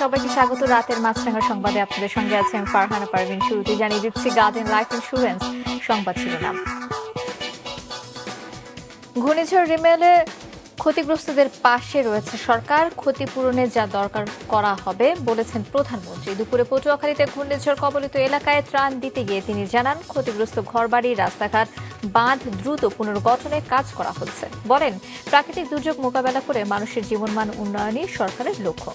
সবাইকে স্বাগত। রাতের মাছরাঙ্গা সংবাদে আপনাদের সঙ্গে আছেন ফারহানা পারভিন। শুরুতে জানিয়ে দিচ্ছি, গার্ডেন লাইফ ইন্স্যুরেন্স সংবাদ শিরোনাম। ঘূর্ণিঝড় রিমেলে ক্ষতিগ্রস্তদের পাশে রয়েছে সরকার। ক্ষতিপূরণে যা দরকার করা হবে বলেছেন প্রধানমন্ত্রী। দুপুরে পটুয়াখালীতে ঘূর্ণিঝড় কবলিত এলাকায় ত্রাণ দিতে গিয়ে তিনি জানান, ক্ষতিগ্রস্ত ঘরবাড়ি, রাস্তাঘাট, বাঁধ দ্রুত পুনর্গঠনে কাজ করা হচ্ছে। বলেন, প্রাকৃতিক দুর্যোগ মোকাবেলা করে মানুষের জীবনমান উন্নয়নই সরকারের লক্ষ্য।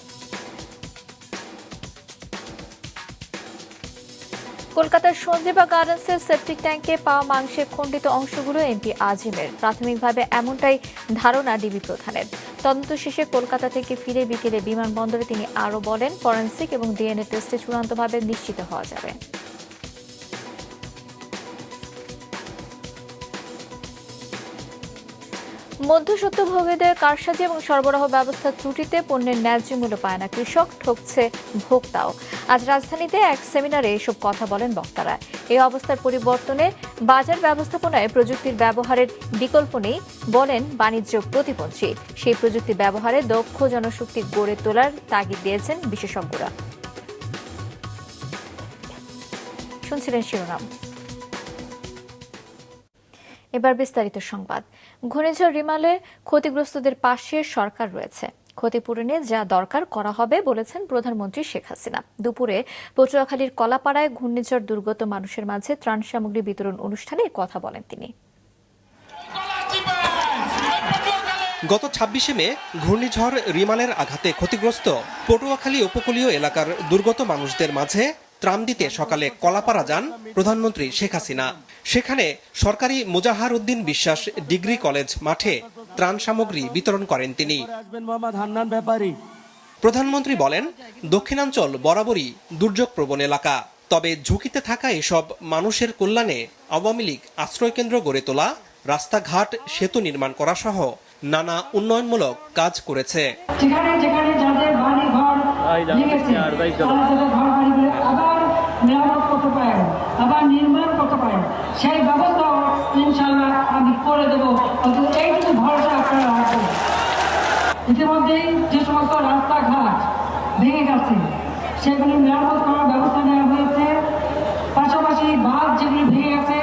কলকাতার সঞ্জীবা গার্ডেন্সের সেপটিক ট্যাঙ্কে পাওয়া মাংসের খণ্ডিত অংশগুলো এমপি আজিমের। প্রাথমিকভাবে এমনটাই ধারণা ডিবি প্রধানের। তদন্ত শেষে কলকাতা থেকে ফিরে বিকেলে বিমানবন্দরে তিনি আরও বলেন, ফরেন্সিক এবং ডিএনএ টেস্টে চূড়ান্তভাবে নিশ্চিত হওয়া যাবে। মধ্যসত্ত্বভোগীদের কারসাজি এবং সরবরাহ ব্যবস্থার ত্রুটিতে পণ্যের ন্যায্য মূল্য পায় না কৃষক, ঠকছে ভোক্তাও। আজ রাজধানীতে এক সেমিনারে এসব কথা বলেন বক্তারা। এই অবস্থার পরিবর্তনে বাজার ব্যবস্থাপনায় প্রযুক্তির ব্যবহারের বিকল্প নেই বলেন বাণিজ্য প্রতিমন্ত্রী। সেই প্রযুক্তি ব্যবহারে দক্ষ জনশক্তি গড়ে তোলার তাগিদ দিয়েছেন বিশেষজ্ঞরা। শুনছিলেন শিরোনাম। এবার বিস্তারিত সংবাদ। ঘূর্ণিঝড় রিমালে ক্ষতিগ্রস্তদের পাশে সরকার রয়েছে। ক্ষতিপূরণে যা দরকার করা হবে বলেছেন প্রধানমন্ত্রী শেখ হাসিনা। দুপুরে পটুয়াখালীর কলাপাড়ায় ঘূর্ণিঝড় দুর্গত মানুষের মাঝে ত্রাণ সামগ্রী বিতরণ অনুষ্ঠানে কথা বলেন তিনি। গত ছাব্বিশে মে ঘূর্ণিঝড় রিমালের আঘাতে ক্ষতিগ্রস্ত পটুয়াখালী উপকূলীয় এলাকার দুর্গত মানুষদের মাঝে ত্রাণ দিতে সকালে কলাপাড়া যান প্রধানমন্ত্রী শেখ হাসিনা। সেখানে সরকারি মোজাহার উদ্দিন বিশ্বাস ডিগ্রি কলেজ মাঠে ত্রাণ সামগ্রী বিতরণ করেন তিনি। আসবেন মোহাম্মদ হান্নান ব্যাপারী। প্রধানমন্ত্রী বলেন দক্ষিণাঞ্চল বরাবরই দুর্যোগ প্রবণ এলাকা তবে ঝুঁকিতে থাকা এসব মানুষের কল্যাণে আওয়ামী লীগ আশ্রয়কেন্দ্র গড়ে তোলা রাস্তাঘাট সেতু নির্মাণ করা সহ নানা উন্নয়নমূলক কাজ করেছে যেখানে যেখানে যাদের বাড়ি ঘর ভেঙেছে তারা তাদের ঘর বাড়িগুলো আবার মেরামত করতে পারেন আবার নির্মাণ করতে পারেন সেই ব্যবস্থাও ইনশাল্লাহ আমি করে দেবো। অন্তত এইটুকু ভরসা আপনারা রাখবেন। ইতিমধ্যেই যে সমস্ত রাস্তাঘাট ভেঙে গেছে, সেগুলি মেরামত করার ব্যবস্থা নেওয়া হয়েছে। পাশাপাশি বাঁধ যেগুলি ভেঙে গেছে,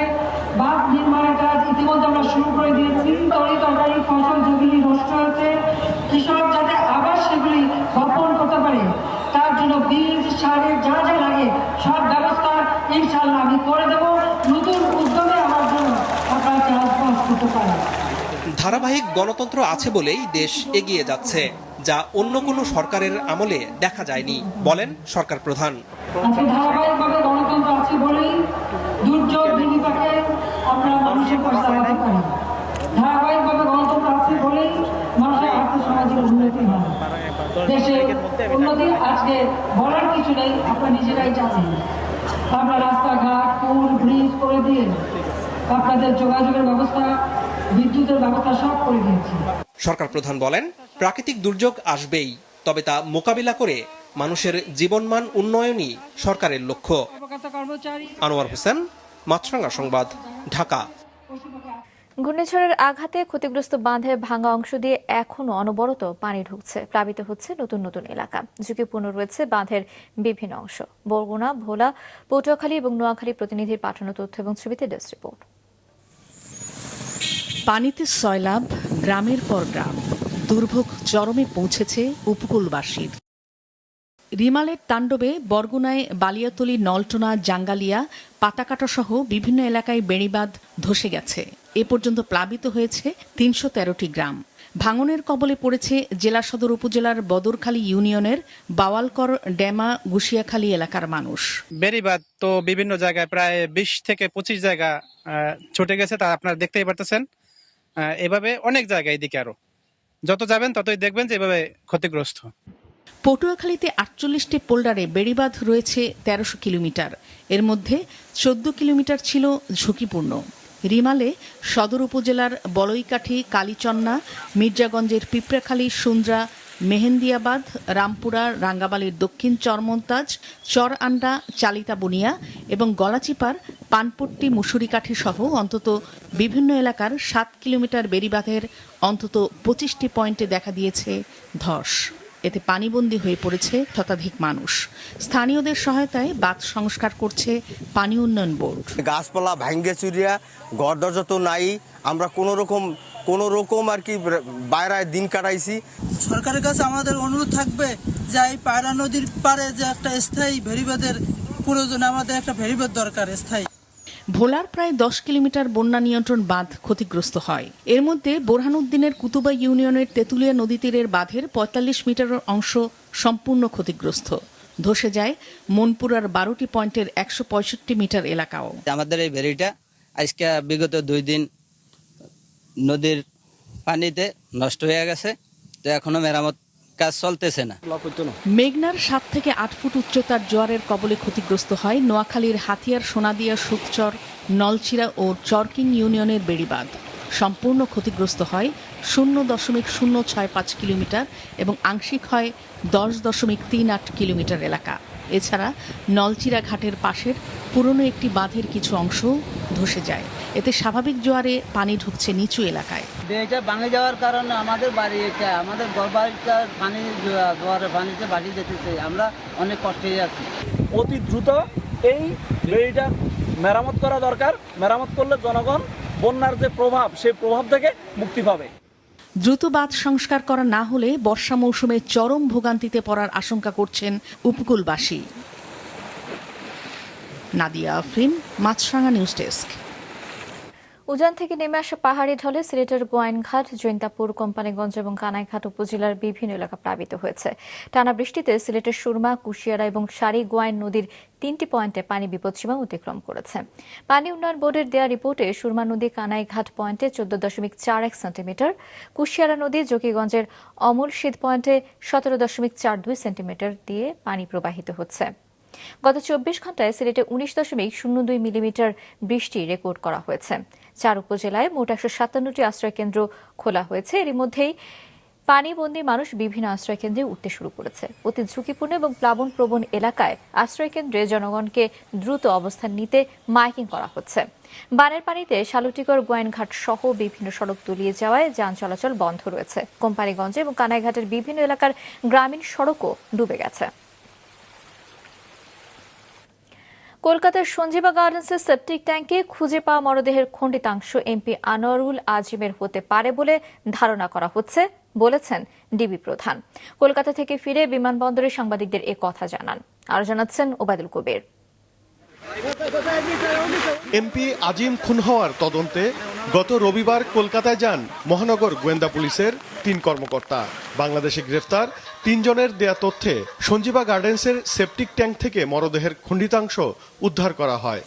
বাঁধ নির্মাণের কাজ ইতিমধ্যে আমরা শুরু করে দিয়েছি। তরি তরকারি, ফসল যেগুলি নষ্ট হয়েছে, কৃষক যাতে আবার সেগুলি বপন করতে পারে, তার জন্য বীজ, সারের যা যা লাগে, সব ব্যবস্থা ইনশাল্লাহ আমি করে দেবো। নতুন উদ্যমে আমার জন্য আপনারা চাষবাস করতে পারেন। ধারাবাহিক গণতন্ত্র আছে বলেই দেশ এগিয়ে যাচ্ছে যা অন্য কোনো সরকারের আমলে দেখা যায়নি বলেন সরকার প্রধান। পারি হয়। দেশে উন্নতি আজকে বলার কিছু নেই আপনারা নিজেরাই জানেন। আমরা রাস্তাঘাট পুল ব্রিজ করে দিয়ে আপনাদের যোগাযোগের ব্যবস্থা বিদ্যুতের ব্যবস্থা সব করে দিয়েছি। সরকার প্রধান বলেন প্রাকৃতিক দুর্যোগ আসবেই তবে তা মোকাবিলা করে মানুষের জীবনমান উন্নয়নই সরকারের লক্ষ্য। আনোয়ার হোসেন মাছরাঙ্গা সংবাদ ঢাকা। ঘূর্ণিঝড়ের আঘাতে ক্ষতিগ্রস্ত বাঁধের ভাঙা অংশ দিয়ে এখনও অনবরত পানি ঢুকছে। প্লাবিত হচ্ছে নতুন নতুন এলাকা। ঝুঁকিপূর্ণ রয়েছে বাঁধের বিভিন্ন অংশ। বরগুনা, ভোলা, পটুয়াখালী এবং নোয়াখালী প্রতিনিধির পাঠানো তথ্য এবং ছবিতে ডেস্ক রিপোর্ট। পানিতে সয়লাভ গ্রামের পর গ্রাম। দুর্ভোগ চরমে পৌঁছেছে উপকূলবাসীর। রিমালের তাণ্ডবে বরগুনায় বালিয়াতলি, নলটনা, জাঙ্গালিয়া পাতাকাটা সহ বিভিন্ন এলাকায় বেড়িবাঁধ ধসে গেছে। এ পর্যন্ত প্লাবিত হয়েছে তিনশো তেরোটি গ্রাম। ভাঙনের কবলে পড়েছে জেলা সদর উপজেলার বদরখালী ইউনিয়নের বাওয়ালকর ডেমা গুশিয়াখালী এলাকার মানুষ। বেড়িবাদ তো বিভিন্ন জায়গায় প্রায় বিশ থেকে পঁচিশ জায়গা ছুটে গেছে তা আপনারা দেখতেই পারতেছেন। এভাবে অনেক জায়গায় এদিকে আরও। যত যাবেন ততই দেখবেন যে এভাবে ক্ষতিগ্রস্ত। পটুয়াখালীতে আটচল্লিশটি পোল্ডারে বেড়িবাঁধ রয়েছে তেরোশো কিলোমিটার। এর মধ্যে চোদ্দ কিলোমিটার ছিল ঝুঁকিপূর্ণ। রিমালে সদর উপজেলার বলইকাঠি, কালীচন্না, মির্জাগঞ্জের পিঁপড়াখালী, সুন্দ্রা, মেহেন্দিয়াবাদ, রামপুরা, রাঙ্গাবালির দক্ষিণ চরমন্তাজ চর আন্ডা চালিতা বুনিয়া এবং গলাচিপার, পানপট্টি, মুসুরিকাঠি সহ অন্তত বিভিন্ন এলাকার সাত কিলোমিটার বেড়িবাঁধের অন্তত পঁচিশটি পয়েন্টে দেখা দিয়েছে ধস। এতে পানিবন্দী হয়ে পড়েছে শতাধিক মানুষ। স্থানীয়দের সহায়তায় বাঁধ সংস্কার করছে পানি উন্নয়ন বোর্ড। গাছপালা ভাঙ্গে চুরিয়া ঘর দরজা তো নাই। আমরা কোনো রকম কোনো রকম আর কি বাইরায় দিন কাটাইছি। সরকারের কাছে আমাদের অনুরোধ থাকবে যে এই পায়রা নদীর পারে যে একটা স্থায়ী ভেরিবাদের প্রয়োজন আমাদের একটা ভেরিবাদ দরকার স্থায়ী। ভোলার প্রায় দশ কিলোমিটার বন্যা নিয়ন্ত্রণ বাঁধ ক্ষতিগ্রস্ত হয়। এর মধ্যে বোরহানুদ্দিনের কুতুবা ইউনিয়নের তেঁতুলিয়া নদী তীরের বাঁধের পঁয়তাল্লিশ মিটারের অংশ সম্পূর্ণ ক্ষতিগ্রস্ত। ধসে যায় মনপুরার বারোটি পয়েন্টের একশো পঁয়ষট্টি মিটার এলাকাও। আমাদের এই ভেরিটা আজকে বিগত দুই দিন নদীর পানিতে নষ্ট হয়ে গেছে। তো এখনও মেরামত কাজ চলতেছে না। মেঘনার সাত থেকে আট ফুট উচ্চতার জোয়ারের কবলে ক্ষতিগ্রস্ত হয় নোয়াখালীর হাতিয়ার সোনাদিয়া সুকচর নলচিরা ও চরকিং ইউনিয়নের বেড়িবাঁধ। সম্পূর্ণ ক্ষতিগ্রস্ত হয় শূন্য দশমিক শূন্য ছয় পাঁচ কিলোমিটার এবং আংশিক হয় দশ দশমিক তিন আট কিলোমিটার এলাকা। এছাড়া নলচিরা ঘাটের পাশের পুরনো একটি বাঁধের কিছু অংশ ধসে যায়। এতে স্বাভাবিক জোয়ারে পানি ঢুকছে নিচু এলাকায়। এটা ভাঙে যাওয়ার কারণে আমাদের বাড়ি এটা আমাদের বাড়িটা পানি জোয়ারে পানিতে বাড়ি যেতেছে। আমরা অনেক কষ্টে আছি। অতি দ্রুত এই বেড়িটা মেরামত করা দরকার। মেরামত করলে জনগণ বন্যার যে প্রভাব সেই প্রভাব থেকে মুক্তি পাবে। দ্রুত বাদ সংস্কার করা না হলে বর্ষা মৌসুমে চরম ভোগান্তিতে পড়ার আশঙ্কা করছেন উপকূলবাসী। Nadia Afrin, Maasranga news desk. উজান থেকে নেমে আসা পাহাড়ি ঢলে সিলেটের গোয়াইনঘাট, জৈন্তাপুর, কোম্পানিগঞ্জ এবং কানাইঘাট উপজেলার বিভিন্ন এলাকা প্লাবিত হয়েছে। টানা বৃষ্টিতে সিলেটের সুরমা, কুশিয়ারা এবং সারি গোয়াইন নদীর তিনটি পয়েন্টে পানি বিপদসীমা অতিক্রম করেছে। পানি উন্নয়ন বোর্ডের দেয়া রিপোর্টে সুরমা নদী কানাইঘাট পয়েন্টে চোদ্দ দশমিক চার এক সেন্টিমিটার, কুশিয়ারা নদী জকিগঞ্জের অমল শীত পয়েন্টে সতেরো দশমিক চার দুই সেন্টিমিটার দিয়ে পানি প্রবাহিত হচ্ছে। গত চব্বিশ ঘন্টায় সিলেটে উনিশ দশমিক শূন্য দুই মিলিমিটার বৃষ্টি রেকর্ড করা হয়েছে। চার উপজেলায় মোট একশো সাতান্নটি আশ্রয়কেন্দ্র খোলা হয়েছে। এরই মধ্যেই পানিবন্দী মানুষ বিভিন্ন আশ্রয়কেন্দ্রে উঠতে শুরু করেছে। অতি ঝুঁকিপূর্ণ এবং প্লাবন প্রবণ এলাকায় আশ্রয়কেন্দ্রে জনগণকে দ্রুত অবস্থান নিতে মাইকিং করা হচ্ছে। বানের পানিতে শালুটিগড় গোয়াইনঘাট সহ বিভিন্ন সড়ক তলিয়ে যাওয়ায় যান চলাচল বন্ধ রয়েছে। কোম্পানিগঞ্জে এবং কানাইঘাটের বিভিন্ন এলাকার গ্রামীণ সড়কও ডুবে গেছে। কলকাতার সঞ্জীবা গার্ডেন্সের সেপটিক ট্যাঙ্কে খুঁজে পাওয়া মরদেহের খণ্ডিতাংশ এমপি আনোয়ারুল আজিমের হতে পারে বলে ধারণা করা হচ্ছে, বলেছেন ডিবি প্রধান। কলকাতা থেকে ফিরে বিমানবন্দরে সাংবাদিকদের এ কথা জানান। আরও জানাচ্ছেন ওবায়দুল কবির। এমপি আজিম খুন হওয়ার তদন্তে গত রবিবার কলকাতায় যান মহানগর গোয়েন্দা পুলিশের তিন কর্মকর্তা। বাংলাদেশে গ্রেফতার তিনজনের দেয়া তথ্যে সঞ্জীবা গার্ডেন্সের সেপটিক ট্যাঙ্ক থেকে মরদেহের খণ্ডিতাংশ উদ্ধার করা হয়।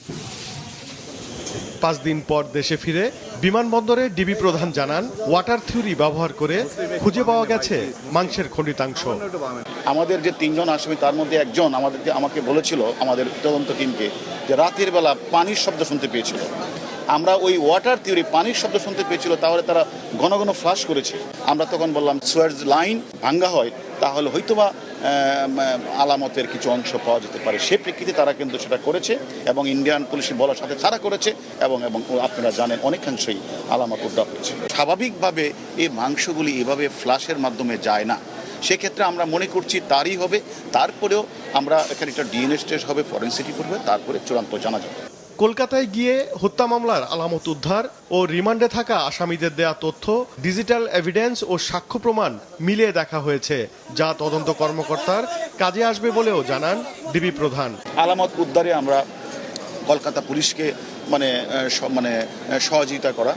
পাঁচ দিন পর দেশে ফিরে বিমানবন্দরে ডিবি প্রধান জানান ওয়াটার থিওরি ব্যবহার করে খুঁজে পাওয়া গেছে মাংসের খণ্ডিতাংশ আমাদের যে তিনজন আসামি তার মধ্যে একজন আমাদেরকে আমাকে বলেছিল, আমাদের তদন্ত টিমকে, যে রাতের বেলা পানির শব্দ শুনতে পেয়েছিল। আমরা ওই ওয়াটার থিওরি পানির শব্দ শুনতে পেয়েছিল, তাহলে তারা ঘন ঘন ফ্লাশ করেছে। আমরা তখন বললাম সুয়ার্জ লাইন ভাঙ্গা হয়, তাহলে হয়তোবা আলামতের কিছু অংশ পাওয়া যেতে পারে। সে প্রেক্ষিতে তারা কিন্তু সেটা করেছে এবং ইন্ডিয়ান পুলিশের বলার সাথে তারা করেছে এবং এবং আপনারা জানেন অনেকাংশেই আলামত উদ্ধার হয়েছে। স্বাভাবিকভাবে এই মাংসগুলি এভাবে ফ্লাশের মাধ্যমে যায় না। সেক্ষেত্রে আমরা মনে করছি তারই হবে, তারপরেও আমরা এখানে একটা ডিএনএস টেস্ট হবে ফরেন্সিটি করবে তারপরে চূড়ান্ত জানা যাবে। কলকাতায় গিয়ে হত্যা মামলার আলামত উদ্ধার ও রিমান্ডে থাকা আসামিদের দেয়া তথ্য, ডিজিটাল এভিডেন্স ও সাক্ষ্য প্রমাণ মিলিয়ে দেখা হয়েছে, যা তদন্ত কর্মকর্তার কাজে আসবে বলেও জানান ডিবি প্রধান। আলামত উদ্ধারে আমরা কলকাতা পুলিশকে মানে মানে সহযোগিতা করা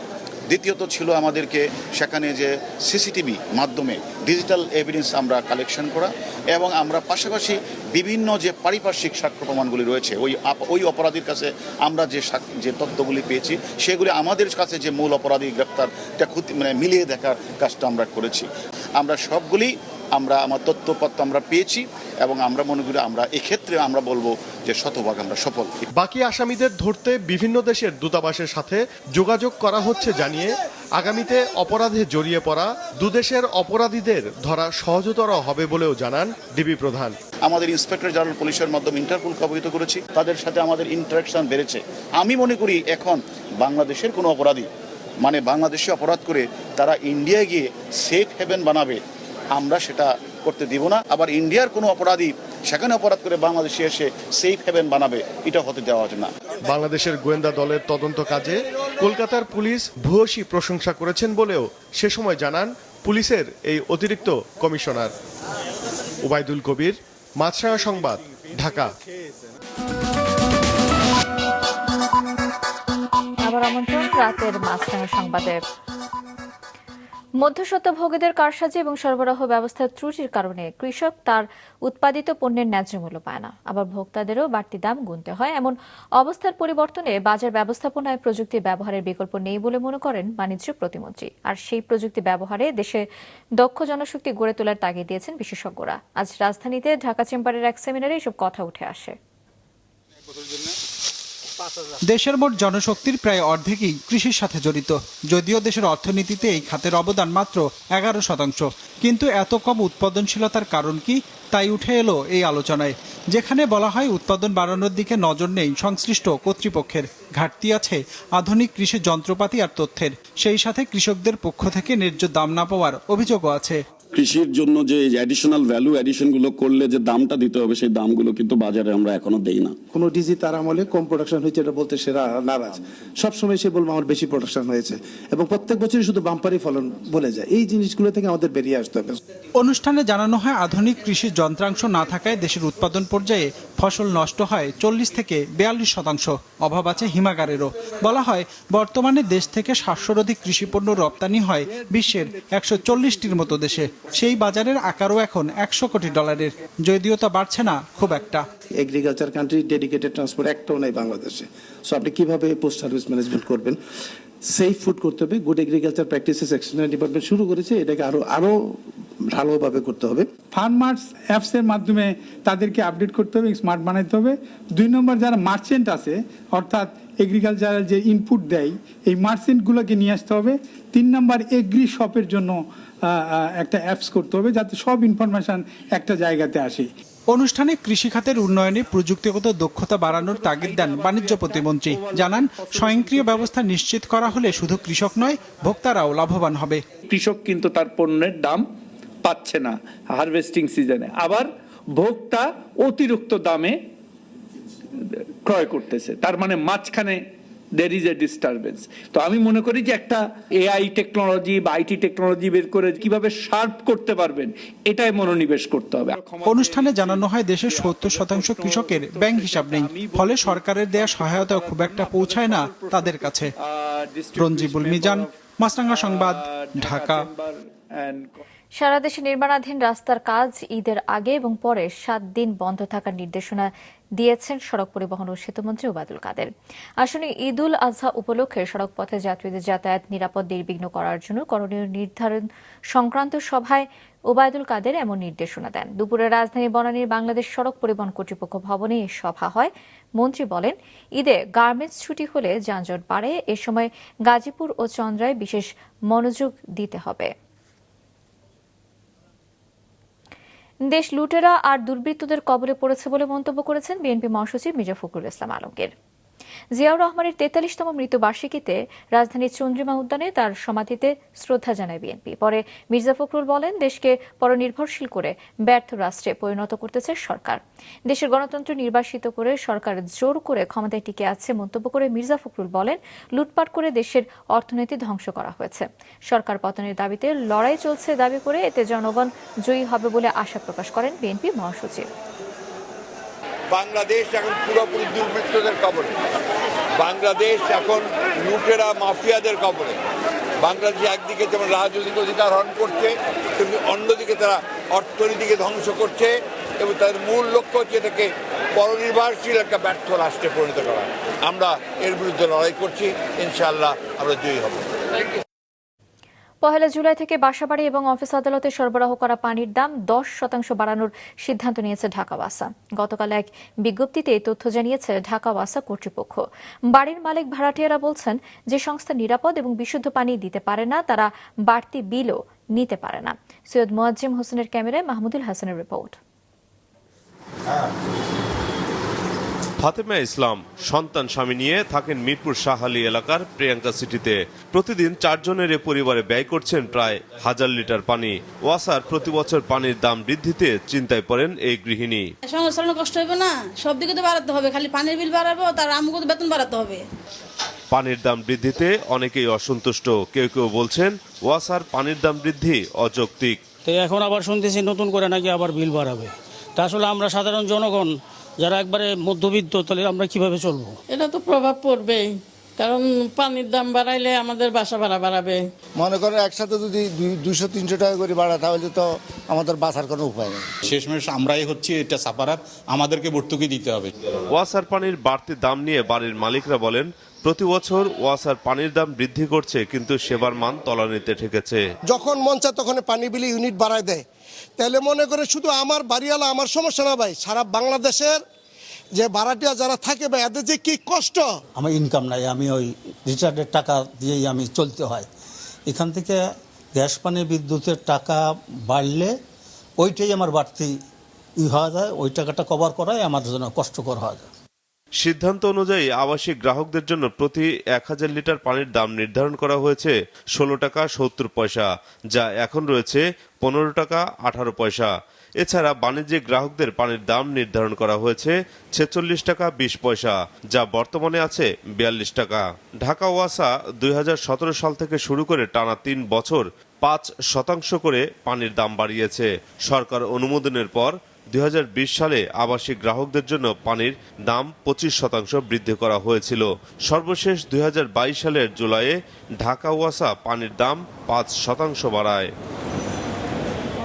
দ্বিতীয়ত ছিল আমাদেরকে সেখানে যে সিসিটিভি মাধ্যমে ডিজিটাল এভিডেন্স আমরা কালেকশন করা এবং আমরা পাশাপাশি বিভিন্ন যে পারিপার্শ্বিক সাক্ষ্য প্রমাণগুলি রয়েছে, ওই ওই অপরাধীর কাছে আমরা যে যে তথ্যগুলি পেয়েছি, সেগুলি আমাদের কাছে যে মূল অপরাধী গ্রেপ্তারটা ক্ষতি মানে মিলিয়ে দেখার কাজটা আমরা করেছি। আমরা সবগুলি আমরা আমার তথ্যপত্র আমরা পেয়েছি এবং আমরা মনে করি আমরা এক্ষেত্রে আমরা বলব যে শতভাগ আমরা সফল। বাকি আসামিদের ধরতে বিভিন্ন দেশের দূতাবাসের সাথে যোগাযোগ করা হচ্ছে জানিয়ে আগামীতে অপরাধে জড়িয়ে পড়া দুদেশের অপরাধীদের ধরা সহজতর হবে বলেও জানান ডিবি প্রধান। আমাদের ইন্সপেক্টর জেনারেল পুলিশের মাধ্যমে ইন্টারপোলকে অবহিত করেছি। তাদের সাথে আমাদের ইন্টারাকশন বেড়েছে। আমি মনে করি এখন বাংলাদেশের কোনো অপরাধী মানে বাংলাদেশে অপরাধ করে তারা ইন্ডিয়া গিয়ে সেফ হেভেন বানাবে আমরা সেটা করতে দিব না। আবার ইন্ডিয়ার কোনো অপরাধী সেখানে অপরাধ করে বাংলাদেশে এসে সেফ হেভেন বানাবে এটা হতে দেওয়া হবে না। বাংলাদেশের গোয়েন্দা দলের তদন্ত কাজে কলকাতার পুলিশ ভূয়সী প্রশংসা করেছেন বলেও সে সময় জানান পুলিশের এই অতিরিক্ত কমিশনার। ওবায়দুল কবির মাছরাঙা সংবাদ ঢাকা। আবার আমন্ত্রণ রাতের মাঝখানে সংবাদে মধ্যস্বত্বভোগীদের কারসাজি এবং সরবরাহ ব্যবস্থার ত্রুটির কারণে কৃষক তার উৎপাদিত পণ্যের ন্যায্য মূল্য পায় না। আবার ভোক্তাদেরও বাড়তি দাম গুনতে হয়। এমন অবস্থার পরিবর্তনে বাজার ব্যবস্থাপনায় প্রযুক্তি ব্যবহারের বিকল্প নেই বলে মনে করেন বাণিজ্য প্রতিমন্ত্রী। আর সেই প্রযুক্তি ব্যবহারে দেশে দক্ষ জনশক্তি গড়ে তোলার তাগিদ দিয়েছেন বিশেষজ্ঞরা। আজ রাজধানীতে ঢাকা চেম্বারের এক সেমিনারে এসব কথা উঠে আসে। দেশের মোট জনশক্তির প্রায় অর্ধেকই কৃষির সাথে জড়িত, যদিও দেশের অর্থনীতিতে এই খাতের অবদান মাত্র এগারো শতাংশ। কিন্তু এত কম উৎপাদনশীলতার কারণ কি, তাই উঠে এলো এই আলোচনায়, যেখানে বলা হয় উৎপাদন বাড়ানোর দিকে নজর নেই সংশ্লিষ্ট কর্তৃপক্ষের। ঘাটতি আছে আধুনিক কৃষি যন্ত্রপাতি আর তথ্যের, সেই সাথে কৃষকদের পক্ষ থেকে ন্যায্য দাম না পাওয়ার অভিযোগও আছে। কৃষির জন্য যে অ্যাডিশনাল ভ্যালু অ্যাডিশনগুলো করলে যে দামটা দিতে হবে সেই দামগুলো কিন্তু বাজারে আমরা এখনও দেই না। কোনো ডিজি তার আমলে কম প্রোডাকশন হয়েছে এটা বলতে সে রা- নারাজ। সবসময় সে বলব আমার বেশি প্রোডাকশন হয়েছে। এবং প্রত্যেক বছরই শুধু বাম্পারি ফলন বলে যায়। এই জিনিসগুলো থেকে আমাদের বেরিয়ে আসতে হবে। অনুষ্ঠানে জানানো হয় আধুনিক কৃষি যন্ত্রাংশ না থাকায় দেশের উৎপাদন পর্যায়ে ফসল নষ্ট হয় চল্লিশ থেকে বিয়াল্লিশ শতাংশ। অভাব আছে হিমাগারেরও। বলা হয় বর্তমানে দেশ থেকে সাতশোর অধিক কৃষিপণ্য রপ্তানি হয় বিশ্বের একশো চল্লিশটির মতো দেশে। সেই বাজারের আকারও এখন একশো কোটি ডলারের। যদিও তা বাড়ছে না খুব একটা। এগ্রিকালচার কান্ট্রি ডেডিকেটেড ট্রান্সপোর্ট একটাও নাই বাংলাদেশে। সো আপনি কীভাবে পোস্ট সার্ভিস ম্যানেজমেন্ট করবেন? সেফ ফুড করতে হবে good agriculture practices extension department শুরু করেছে এটাকে আরও আরও ভালোভাবে করতে হবে। ফার্মার্স অ্যাপসের মাধ্যমে তাদেরকে আপডেট করতে হবে স্মার্ট বানাইতে হবে। দুই নম্বর যারা মার্চেন্ট আছে অর্থাৎ এগ্রিকালচারাল যে ইনপুট দেয় এই মার্চেন্টগুলোকে নিয়ে আসতে হবে। তিন নম্বর এগ্রি শপের জন্য একটা অ্যাপস করতে হবে যাতে সব ইনফরমেশন একটা জায়গাতে আসে। অনুষ্ঠানে কৃষি খাতের উন্নয়নে প্রযুক্তিগত দক্ষতা বাড়ানোর তাগিদ দেন বাণিজ্য প্রতিমন্ত্রী। জানান স্বয়ংক্রিয় ব্যবস্থা নিশ্চিত করা হলে শুধু কৃষক নয় ভোক্তারাও লাভবান হবে। কৃষক কিন্তু তার পণ্যের দাম পাচ্ছে না হারভেস্টিং সিজনে। আবার ভোক্তা অতিরিক্ত দামে ক্রয় করতেছে। তার মানে মাঝখানে দের ইজ এ ডিস্টারবেন্স তো আমি মনে করি যে একটা এআই টেকনোলজি বা আইটি টেকনোলজি বের করে কীভাবে শার্প করতে পারবেন এটাই মনোনিবেশ করতে হবে। অনুষ্ঠানে জানানো হয় দেশের সত্তর শতাংশ কৃষকের ব্যাংক হিসাব নেই ফলে সরকারের দেয়া সহায়তা খুব একটা পৌঁছায় না তাদের কাছে। রঞ্জিবুল মিজান মাসরাঙ্গা সংবাদ ঢাকা। সারা দেশে নির্মাণাধীন রাস্তার কাজ ঈদের আগে এবং পরে সাত দিন বন্ধ থাকার নির্দেশনা দিয়েছেন সড়ক পরিবহন ও সেতুমন্ত্রী ওবায়দুল কাদের। আসলে ঈদুল আজহা উপলক্ষে সড়ক পথে যাত্রীদের যাতায়াত নিরাপদ, নির্বিঘ্ন করার জন্য করণীয় নির্ধারণ সংক্রান্ত সভায় ওবায়দুল কাদের এমন নির্দেশনা দেন। দুপুরে রাজধানী বনানীর বাংলাদেশ সড়ক পরিবহন কর্তৃপক্ষ ভবনে এই সভা হয়। মন্ত্রী বলেন, ঈদে গার্মেন্টস ছুটি হলে যানজট বাড়ে। এ সময় গাজীপুর ও চন্দ্রায় বিশেষ মনোযোগ দিতে হবে। দেশ লুটেরা আর দুর্বৃত্তদের কবলে পড়েছে বলে মন্তব্য করেছেন বিএনপি মহাসচিব মির্জা ফখরুল ইসলাম আলমগীর। জিয়াউর রহমানের তেতাল্লিশতম মৃত্যুবার্ষিকীতে রাজধানীর চন্দ্রিমা উদ্যানে তার সমাধিতে শ্রদ্ধা জানায় বিএনপি। পরে মির্জা ফখরুল বলেন, দেশকে পরনির্ভরশীল করে ব্যর্থ রাষ্ট্রে পরিণত করতেছে সরকার। দেশের গণতন্ত্র নির্বাসিত করে সরকার জোর করে ক্ষমতায় টিকে আছে মন্তব্য করে মির্জা ফখরুল বলেন, লুটপাট করে দেশের অর্থনীতি ধ্বংস করা হয়েছে। সরকার পতনের দাবিতে লড়াই চলছে দাবি করে এতে জনগণ জয়ী হবে বলে আশা প্রকাশ করেন বিএনপি মহাসচিব। বাংলাদেশ এখন পুরোপুরি দুর্বৃত্তদের কবলে। বাংলাদেশ এখন লুটেরা, মাফিয়াদের কবলে। বাংলাদেশ একদিকে যেমন রাজনৈতিক অধিকার হরণ করছে, তেমনি অন্যদিকে তারা অর্থনীতিকে ধ্বংস করছে এবং তাদের মূল লক্ষ্য হচ্ছে এটাকে পরনির্ভরশীল একটা ব্যর্থ রাষ্ট্রে পরিণত করা। আমরা এর বিরুদ্ধে লড়াই করছি, ইনশাআল্লাহ আমরা জয়ী হব। পহেলা জুলাই থেকে বাসাবাড়ি এবং অফিস আদালতে সরবরাহ করা পানির দাম দশ শতাংশ বাড়ানোর সিদ্ধান্ত নিয়েছে ঢাকা ওয়াসা। গতকাল এক বিজ্ঞপ্তিতে এই তথ্য জানিয়েছে ঢাকা ওয়াসা কর্তৃপক্ষ। বাড়ির মালিক ভাড়াটিয়ারা বলছেন যে সংস্থা নিরাপদ এবং বিশুদ্ধ পানি দিতে পারে না, তারা বাড়তি বিলও নিতে পারে না। সৈয়দ মোয়াজ্জিম হোসেনের ক্যামেরায় মাহমুদুল হাসানের রিপোর্ট। ফাতেমা ইসলাম সন্তান স্বামী নিয়ে থাকেন মিরপুর শাহালি এলাকার প্রিয়াঙ্কা সিটিতে। প্রতিদিন চারজনের এ পরিবারে ব্যয় করছেন প্রায় হাজার লিটার পানি। ওয়াসার প্রতি বছর পানির দাম বৃদ্ধিতে চিন্তায় পড়েন এই গৃহিণী। সংসার চালানো কষ্ট হবে না সব দিকে তো বাড়াতে হবে খালি পানির বিল বাড়াবো তার আমুকে তো বেতন বাড়াতে হবে। পানির দাম বৃদ্ধিতে অনেকেই অসন্তুষ্ট। কেউ কেউ বলছেন ওয়াসার পানির দাম বৃদ্ধি অযৌক্তিক। তো এখন আবার শুনতেছি নতুন করে নাকি আবার বিল বাড়াবে। তা আসলে আমরা সাধারণ জনগণ যারা একবারে মধ্যবিত্ত তাহলে আমরা কীভাবে চলবো? এটা তো প্রভাব পড়বেই। কারণ পানির দাম বাড়াইলে আমাদের বাসা ভাড়া বাড়াবে। মনে করেন একসাথে যদি দুশো তিনশো টাকা করে বাড়া তাহলে তো আমাদের বাঁচার কোনো উপায় নেই। শেষমেশ আমরাই হচ্ছি এটা সাপারার আমাদেরকে ভর্তুকি দিতে হবে। ওয়াসার পানির বাড়তি দাম নিয়ে বাড়ির মালিকরা বলেন প্রতি বছর ওয়াসার পানির দাম বৃদ্ধি করছে কিন্তু সেবার মান তলানিতে ঠেকেছে। যখন মন চায় তখন পানি বিলি ইউনিট বাড়ায় দেয়। তাহলে মনে করে শুধু আমার বাড়িওয়ালা আমার সমস্যা না ভাই, সারা বাংলাদেশের যে ভাড়াটিয়া যারা থাকে ভাই, এদের যে কি কষ্ট? আমার ইনকাম নাই, আমি ওই রিচার্ডের টাকা দিয়েই আমি চলতে হয়। এখান থেকে গ্যাস, পানি, বিদ্যুতের টাকা বাড়লে ওইটাই আমার বাড়তি ই হওয়া যায়, ওই টাকাটা কভার করাই আমার জন্য কষ্টকর হওয়া যায়। সিদ্ধান্ত অনুযায়ী আবাসিক গ্রাহকদের জন্য প্রতি এক হাজার লিটার পানির দাম নির্ধারণ করা হয়েছে ষোলো টাকা সত্তর পয়সা, যা এখন রয়েছে পনেরো টাকা আঠারো পয়সা। এছাড়া বাণিজ্যিক গ্রাহকদের পানির দাম নির্ধারণ করা হয়েছে ছেচল্লিশ টাকা বিশ পয়সা, যা বর্তমানে আছে বিয়াল্লিশ টাকা। ঢাকা ওয়াসা দুই হাজার সতেরো সাল থেকে শুরু করে টানা তিন বছর পাঁচ শতাংশ করে পানির দাম বাড়িয়েছে। সরকার অনুমোদনের পর দু হাজার বিশ সালে আবাসিক গ্রাহকদের জন্য পানির দাম পঁচিশ শতাংশ বৃদ্ধি করা হয়েছিল। সর্বশেষ দু হাজার বাইশ সালের জুলাইয়ে ঢাকা ওয়াসা পানির দাম পাঁচ শতাংশ বাড়ায়।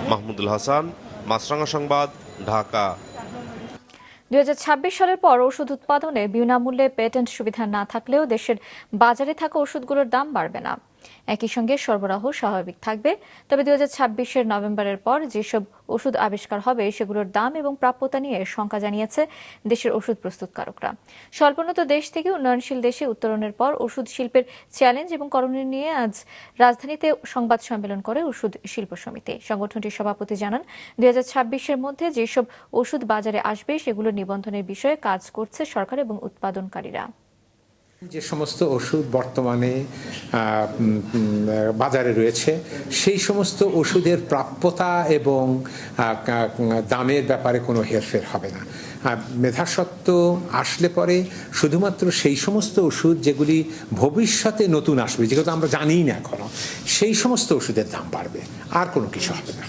মাহমুদুল হাসান মাছরাঙ্গা সংবাদ, ঢাকা। দুই হাজার ছাব্বিশ সালের পর ওষুধ উৎপাদনে বিনামূল্যে পেটেন্ট সুবিধা না থাকলেও দেশের বাজারে থাকা ওষুধগুলোর দাম বাড়বে না। একই সঙ্গে সরবরাহ স্বাভাবিক থাকবে। তবে দুই হাজার ছাব্বিশের নভেম্বরের পর যেসব ওষুধ আবিষ্কার হবে, সেগুলোর দাম এবং প্রাপ্যতা নিয়ে শঙ্কা জানিয়েছে দেশের ওষুধ প্রস্তুতকারকরা। স্বল্পোন্নত দেশ থেকে উন্নয়নশীল দেশে উত্তরণের পর ওষুধ শিল্পের চ্যালেঞ্জ এবং করণীয় নিয়ে আজ রাজধানীতে সংবাদ সম্মেলন করে ওষুধ শিল্প সমিতি। সংগঠনটির সভাপতি জানান, দুই হাজার মধ্যে যেসব ওষুধ বাজারে আসবে, সেগুলো নিবন্ধনের বিষয়ে কাজ করছে সরকার এবং উৎপাদনকারীরা। যে সমস্ত ওষুধ বর্তমানে বাজারে রয়েছে, সেই সমস্ত ওষুধের প্রাপ্যতা এবং দামের ব্যাপারে কোনো হেরফের হবে না। মেধাসত্ত্ব আসলে পরে শুধুমাত্র সেই সমস্ত ওষুধ যেগুলি ভবিষ্যতে নতুন আসবে, যেগুলো আমরা জানিই না এখনও, সেই সমস্ত ওষুধের দাম বাড়বে, আর কোনো কিছু হবে না।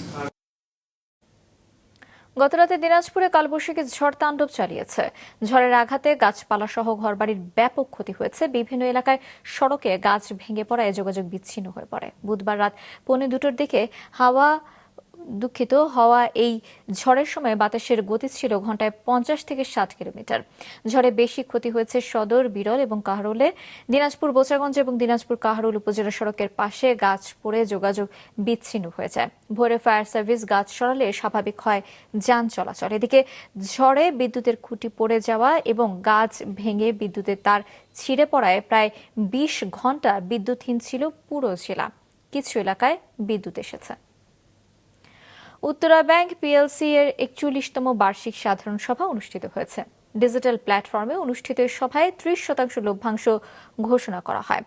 গতরাতে দিনাজপুরে কালবৈশাখী ঝড় তাণ্ডব চালিয়েছে। ঝড়ের আঘাতে গাছপালা সহ ঘরবাড়ির ব্যাপক ক্ষতি হয়েছে। বিভিন্ন এলাকায় সড়কে গাছ ভেঙে পড়ায় যোগাযোগ বিচ্ছিন্ন হয়ে পড়ে। বুধবার রাত পৌনে দুটোর দিকে হাওয়া দুঃখিত, হওয়া এই ঝড়ের সময় বাতাসের গতি ছিল ঘন্টায় পঞ্চাশ থেকে ষাট কিলোমিটার। ঝড়ে বেশি ক্ষতি হয়েছে সদর, বিরল এবং কাহরুলে দিনাজপুর, বোচাগঞ্জ এবং দিনাজপুর কাহরুল উপজেলা সড়কের পাশে গাছ পড়ে যোগাযোগ বিচ্ছিন্ন হয়ে যায় ভোরে ফায়ার সার্ভিস গাছ সরালে স্বাভাবিক হয় যান চলাচল। এদিকে ঝড়ে বিদ্যুতের খুঁটি পড়ে যাওয়া এবং গাছ ভেঙে বিদ্যুতের তার ছিঁড়ে পড়ায় প্রায় বিশ ঘণ্টা বিদ্যুৎহীন ছিল পুরো জেলা। কিছু এলাকায় বিদ্যুৎ এসেছে। উত্তরা ব্যাংক পিএলসি এর একচল্লিশতম বার্ষিক সাধারণ সভা অনুষ্ঠিত হয়েছে। ডিজিটাল প্ল্যাটফর্মে অনুষ্ঠিত সভায় ত্রিশ শতাংশ লভ্যাংশ ঘোষণা করা হয়।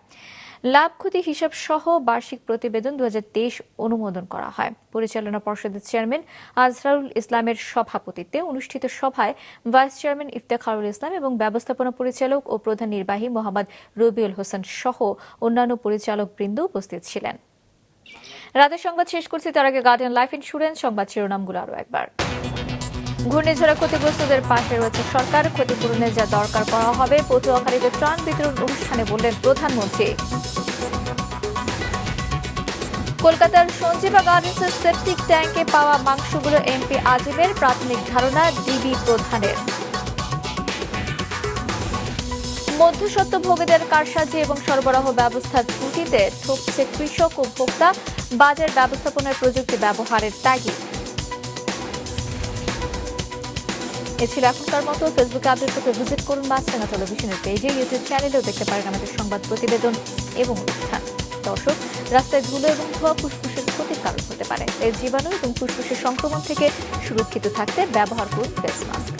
লাভ, ক্ষতি, হিসাব সহ বার্ষিক প্রতিবেদন দু হাজার তেইশ অনুমোদন করা হয়। পরিচালনা পর্ষদের চেয়ারম্যান আজহারুল ইসলামের সভাপতিত্বে অনুষ্ঠিত সভায় ভাইস চেয়ারম্যান ইফতেখারুল ইসলাম এবং ব্যবস্থাপনা পরিচালক ও প্রধান নির্বাহী মোহাম্মদ রবিউল হোসেন সহ অন্যান্য পরিচালক বৃন্দ উপস্থিত ছিলেন। রাতের সংবাদ শেষ করছি, তার আগে গার্ডিয়ান লাইফ ইন্স্যুরেন্স সংবাদ শিরোনামগুলো আরও একবার। ঘূর্ণিঝড়ে ক্ষতিগ্রস্তদের পাশে রয়েছে সরকার, ক্ষতিপূরণে যা দরকার করা হবে, পটুয়াখালীতে ত্রাণ বিতরণ অনুষ্ঠানে বললেন প্রধানমন্ত্রী। কলকাতার সঞ্জীবা গার্ডেন্সের সেপটিক ট্যাঙ্কে পাওয়া মাংসগুলো এমপি আজিমের প্রাথমিক ধারণা, ডিবি প্রধানের। মধ্যস্বত্বভোগীদের কারসাজি এবং সরবরাহ ব্যবস্থার ত্রুটিতে ঠকছে কৃষক ও ভোক্তা বাজার ব্যবস্থাপনার প্রযুক্তি ব্যবহারের তাগিদ। এ ছিল এখনকার মতো। ফেসবুকে আপডেট করতে ভিজিট করুন মাছরাঙা টেলিভিশনের পেজে ইউটিউব চ্যানেলেও দেখতে পারেন আমাদের সংবাদ প্রতিবেদন এবং অনুষ্ঠান। দর্শক, রাস্তায় ধুলো এবং ধোয়া ফুসফুসের ক্ষতির কারণ হতে পারে। এর জীবাণু এবং ফুসফুসের সংক্রমণ থেকে সুরক্ষিত থাকতে ব্যবহার করুন ফেস মাস্ক